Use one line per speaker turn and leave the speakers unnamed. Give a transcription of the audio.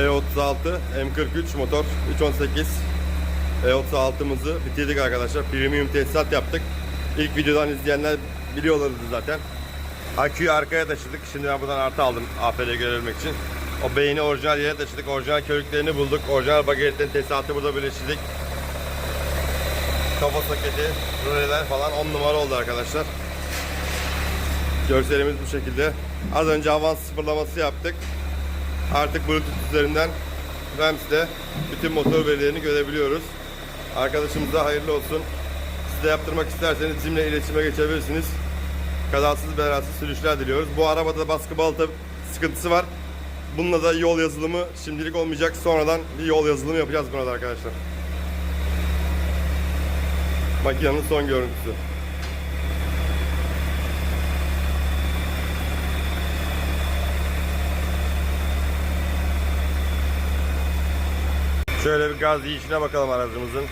E36 M43 motor 318 E36'mızı bitirdik arkadaşlar. Premium tesisat yaptık. İlk videodan izleyenler biliyorlardı zaten. Aküyü arkaya taşıdık. Şimdi ben buradan artı aldım AFL görebilmek için. O beyni orijinal yere taşıdık. Orijinal körüklerini bulduk. Orijinal bagetten tesisatı burada birleştirdik. Kafa soketi, röleler falan 10 numara oldu arkadaşlar. Görselimiz bu şekilde. Az önce avans sıfırlaması yaptık. Artık Bluetooth üzerinden Rams'de bütün motor verilerini görebiliyoruz. Arkadaşımıza hayırlı olsun. Siz de yaptırmak isterseniz bizimle iletişime geçebilirsiniz. Kazasız belasız sürüşler diliyoruz. Bu arabada baskı balata sıkıntısı var. Bununla da yol yazılımı şimdilik olmayacak. Sonradan bir yol yazılımı yapacağız buna da arkadaşlar. Makinenin son görüntüsü. Şöyle bir gaz yiyişine bakalım aracımızın.